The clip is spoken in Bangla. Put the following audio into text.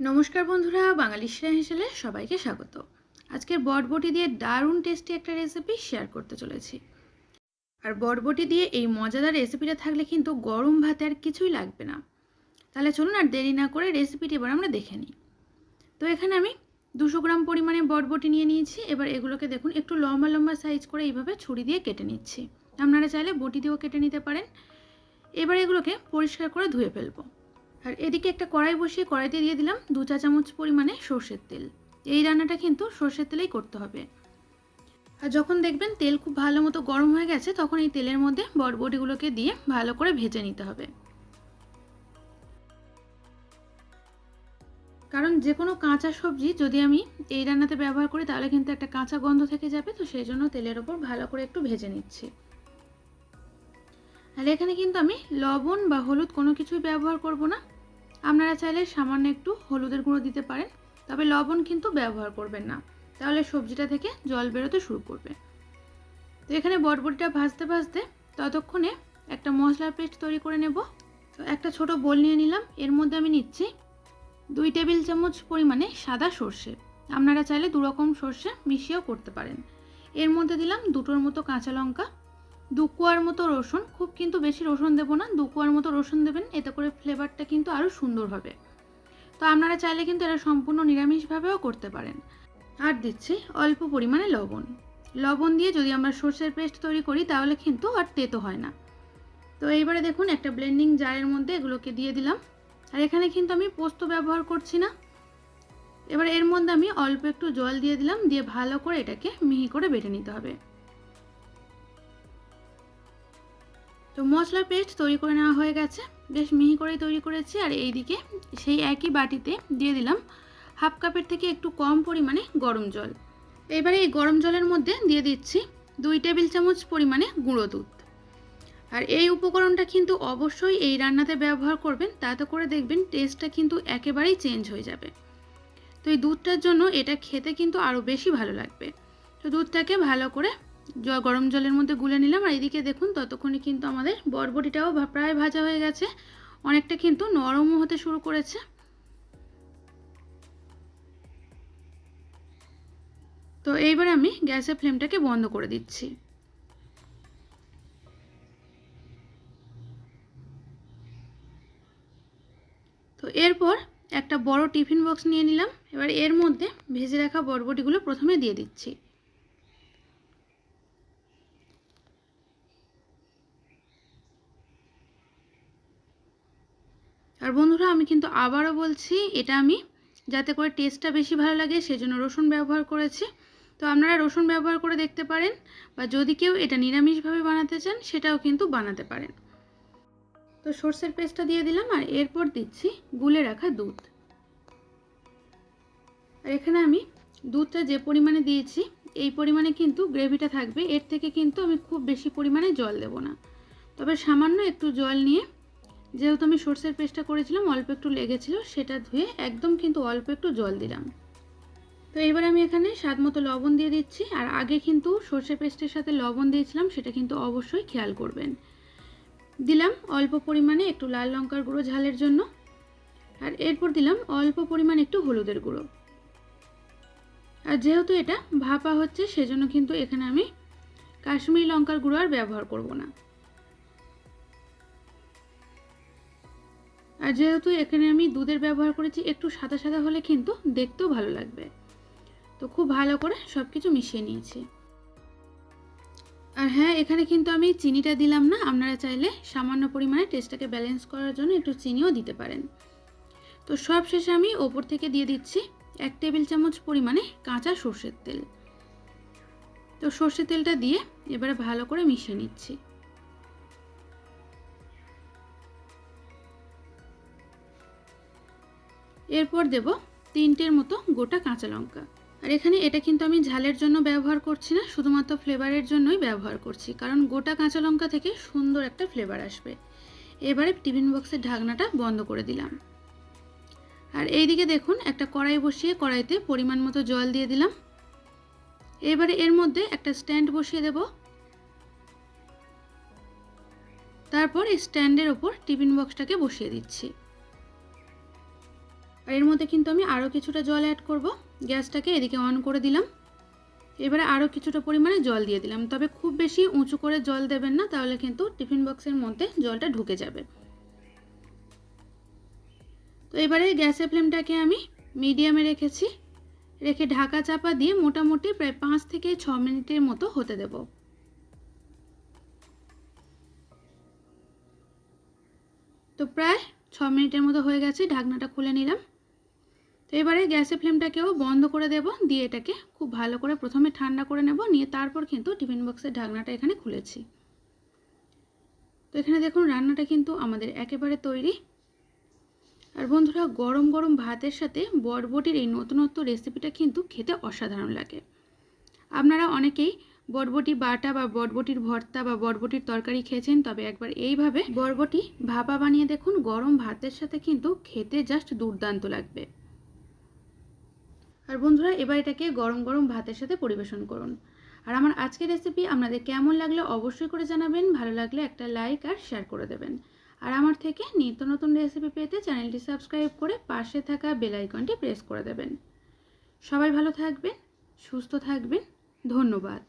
নমস্কার বন্ধুরা, বাঙালি সেরা হিসেবে সবাইকে স্বাগত। আজকের বটবটি দিয়ে দারুণ টেস্টি একটা রেসিপি শেয়ার করতে চলেছি। আর বটবটি দিয়ে এই মজাদার রেসিপিটা থাকলে কিন্তু গরম ভাতে আর কিছুই লাগবে না। তাহলে চলুন আর দেরি না করে রেসিপিটি এবার আমরা দেখে নিই। তো এখানে আমি দুশো গ্রাম পরিমাণে বটবটি নিয়ে নিয়েছি। এবার এগুলোকে দেখুন, একটু লম্বা লম্বা সাইজ করে এইভাবে ছুরি দিয়ে কেটে নিচ্ছি। আপনারা চাইলে বটি দিয়েও কেটে নিতে পারেন। এবার এগুলোকে পরিষ্কার করে ধুয়ে ফেলব। আর এদিকে একটা কড়াই বসিয়ে কড়াইতে দিয়ে দিলাম দু চা চামচ পরিমাণে সর্ষের তেল। এই রান্নাটা কিন্তু সর্ষের তেলেই করতে হবে। আর যখন দেখবেন তেল খুব ভালো মতো গরম হয়ে গেছে, তখন এই তেলের মধ্যে বটবটিগুলোকে দিয়ে ভালো করে ভেজে নিতে হবে। কারণ যে কোনো কাঁচা সবজি যদি আমি এই রান্নাতে ব্যবহার করি, তাহলে কিন্তু একটা কাঁচা গন্ধ থেকে যাবে, তো সেই জন্য তেলের ওপর ভালো করে একটু ভেজে নিচ্ছি। আর এখানে কিন্তু আমি লবণ বা হলুদ কোনো কিছুই ব্যবহার করব না। আপনারা চাইলে সামান্য একটু হলুদের গুঁড়ো দিতে পারেন, তবে লবণ কিন্তু ব্যবহার করবেন না। তাহলে সবজিটা থেকে জল বেরোতে শুরু করবে। তো এখানে বটবটিটা ভাজতে ভাজতে ততক্ষণে একটা মশলার পেস্ট তৈরি করে নেব। তো একটা ছোট বোল নিয়ে নিলাম, এর মধ্যে আমি নিচ্ছি দুই টেবিল চামচ পরিমাণে সাদা সর্ষে। আপনারা চাইলে দু রকম সর্ষে মিশিয়েও করতে পারেন। এর মধ্যে দিলাম দুটোর মতো কাঁচা লঙ্কা দু কুয়ার মতো রসুন, খুব কিন্তু বেশি রসুন দেবো না, দু কুয়ার মতো রসুন দেবেন, এতে করে ফ্লেভারটা কিন্তু আরও সুন্দর হবে। তো আপনারা চাইলে কিন্তু এটা সম্পূর্ণ নিরামিষভাবেও করতে পারেন। আর দিচ্ছি অল্প পরিমাণে লবণ। লবণ দিয়ে যদি আমরা সর্ষের পেস্ট তৈরি করি, তাহলে কিন্তু আর তেতো হয় না। তো এইবারে দেখুন, একটা ব্লেন্ডিং জারের মধ্যে এগুলোকে দিয়ে দিলাম। আর এখানে কিন্তু আমি পোস্ত ব্যবহার করছি না। এবার এর মধ্যে আমি অল্প একটু জল দিয়ে দিলাম, দিয়ে ভালো করে এটাকে মিহি করে বেটে নিতে হবে। তো মশলার পেস্ট তৈরি করে নেওয়া হয়ে গেছে। বেশ মিহি করেই তৈরি করেছি আর এইদিকে সেই একই বাটিতে দিয়ে দিলাম হাফ কাপের থেকে একটু কম পরিমাণে গরম জল। এবারে এই গরম জলের মধ্যে দিয়ে দিচ্ছি দুই টেবিল চামচ পরিমাণে গুঁড়ো দুধ। আর এই উপকরণটা কিন্তু অবশ্যই এই রান্নাতে ব্যবহার করবেন, তাতে করে দেখবেন টেস্টটা কিন্তু একেবারেই চেঞ্জ হয়ে যাবে। তো এই দুধটার জন্য এটা খেতে কিন্তু আরও বেশি ভালো লাগবে। তো দুধটাকে ভালো করে গরম জলের মধ্যে গুলে নিলাম আর এদিকে দেখুন ততক্ষণে কিন্তু আমাদের বরবটিটাও প্রায় ভাজা হয়ে গেছে। অনেকটা কিন্তু নরমও হতে শুরু করেছে। তো এইবার আমি গ্যাসের ফ্লেমটাকে বন্ধ করে দিচ্ছি। তো এরপর একটা বড় টিফিন বক্স নিয়ে নিলাম। এবার এর মধ্যে ভেজে রাখা বরবটিগুলো প্রথমে দিয়ে দিচ্ছি। আর বন্ধুরা, আমি কিন্তু আবারও বলছি, এটা আমি যাতে করে টেস্টটা বেশি ভালো লাগে, সেজন্য রসুন ব্যবহার করেছি। তো আপনারা রসুন ব্যবহার করে দেখতে পারেন, বা যদি কেউ এটা নিরামিষভাবে বানাতে চান, সেটাও কিন্তু বানাতে পারেন। তো সর্ষের পেস্টটা দিয়ে দিলাম, আর এরপর দিচ্ছি গুলে রাখা দুধ। আর এখানে আমি দুধটা যে পরিমাণে দিয়েছি, এই পরিমাণে কিন্তু গ্রেভিটা থাকবে। এর থেকে কিন্তু আমি খুব বেশি পরিমাণে জল দেব না। তবে সামান্য একটু জল নিয়ে যেহেতু আমি সর্ষের পেস্টটা করেছিলাম, অল্প একটু লেগেছিল, সেটা ধুয়ে একদম কিন্তু অল্প একটু জল দিলাম। তো এবার আমি এখানে স্বাদ মতো লবণ দিয়ে দিচ্ছি, আর আগে কিন্তু সর্ষে পেস্টের সাথে লবণ দিয়েছিলাম, সেটা কিন্তু অবশ্যই খেয়াল করবেন। দিলাম অল্প পরিমাণে একটু লাল লঙ্কার গুঁড়ো ঝালের জন্য, আর এরপর দিলাম অল্প পরিমাণ একটু হলুদের গুঁড়ো। আর যেহেতু এটা ভাপা হচ্ছে, সেজন্য কিন্তু এখানে আমি কাশ্মীরি লঙ্কার গুঁড়ো আর ব্যবহার করব না। আর যেহেতু এখানে আমি দুধের ব্যবহার করেছি, একটু সাদা সাদা হলে কিন্তু দেখতেও ভালো লাগবে। তো খুব ভালো করে সব কিছু মিশিয়ে নিয়েছি। আর হ্যাঁ এখানে কিন্তু আমি চিনিটা দিলাম না, আপনারা চাইলে সামান্য পরিমাণে টেস্টটাকে ব্যালেন্স করার জন্য একটু চিনিও দিতে পারেন। তো সব শেষে আমি ওপর থেকে দিয়ে দিচ্ছি এক টেবিল চামচ পরিমাণে কাঁচা সর্ষের তেল। তো সর্ষের তেলটা দিয়ে এবারে ভালো করে মিশিয়ে নিচ্ছি। এরপর দেব তিনটের মতো গোটা কাঁচা লঙ্কা। আর এখানে এটা কিন্তু আমি ঝালের জন্য ব্যবহার করছি না, শুধুমাত্র ফ্লেভারের জন্যই ব্যবহার করছি, কারণ গোটা কাঁচা লঙ্কা থেকে সুন্দর একটা ফ্লেভার আসবে। এবারে টিফিন বক্সের ঢাকনাটা বন্ধ করে দিলাম। আর এইদিকে দেখুন, একটা কড়াই বসিয়ে কড়াইতে পরিমাণ মতো জল দিয়ে দিলাম। এবারে এর মধ্যে একটা স্ট্যান্ড বসিয়ে দেব। তারপর এই স্ট্যান্ডের ওপর টিফিন বক্সটাকে বসিয়ে দিচ্ছি। আর এর মধ্যে কিন্তু আমি আরও কিছুটা জল অ্যাড করব। গ্যাসটাকে এদিকে অন করে দিলাম। এবারে আরও কিছুটা পরিমাণে জল দিয়ে দিলাম। তবে খুব বেশি উঁচু করে জল দেবেন না, তাহলে কিন্তু টিফিন বক্সের মধ্যে জলটা ঢুকে যাবে। তো এবারে গ্যাসের ফ্লেমটাকে আমি মিডিয়ামে রেখেছি। রেখে ঢাকা চাপা দিয়ে মোটামুটি প্রায় পাঁচ থেকে ছ মিনিটের মতো হতে দেব। তো প্রায় ছ মিনিটের মতো হয়ে গেছে, ঢাকনাটা খুলে নিলাম। এবারে গ্যাসের ফ্লেমটাকেও বন্ধ করে দেব, দিয়ে এটাকে খুব ভালো করে প্রথমে ঠান্ডা করে নেব, নিয়ে তারপর কিন্তু টিফিন বক্সের ঢাকনাটা এখানে খুলেছি। তো এখানে দেখুন রান্নাটা কিন্তু আমাদের একেবারে তৈরি। আর বন্ধুরা, গরম গরম ভাতের সাথে বটবটির এই নতুনত্ব রেসিপিটা কিন্তু খেতে অসাধারণ লাগে। আপনারা অনেকেই বটবটি বাটা বা বটবটির ভর্তা বা বটবটির তরকারি খেয়েছেন, তবে একবার এইভাবে বটবটি ভাপা বানিয়ে দেখুন, গরম ভাতের সাথে কিন্তু খেতে জাস্ট দুর্দান্ত লাগবে। আর বন্ধুরা, এবার এটাকে গরম গরম ভাতের সাথে পরিবেশন করুন। আর আমার আজকের রেসিপি আপনাদের কেমন লাগলে অবশ্যই করে জানাবেন, ভালো লাগলে একটা লাইক আর শেয়ার করে দেবেন। আর আমার থেকে নিত্য নতুন রেসিপি পেতে চ্যানেলটি সাবস্ক্রাইব করে পাশে থাকা বেল আইকনটি প্রেস করে দেবেন। সবাই ভালো থাকবেন, সুস্থ থাকবেন, ধন্যবাদ।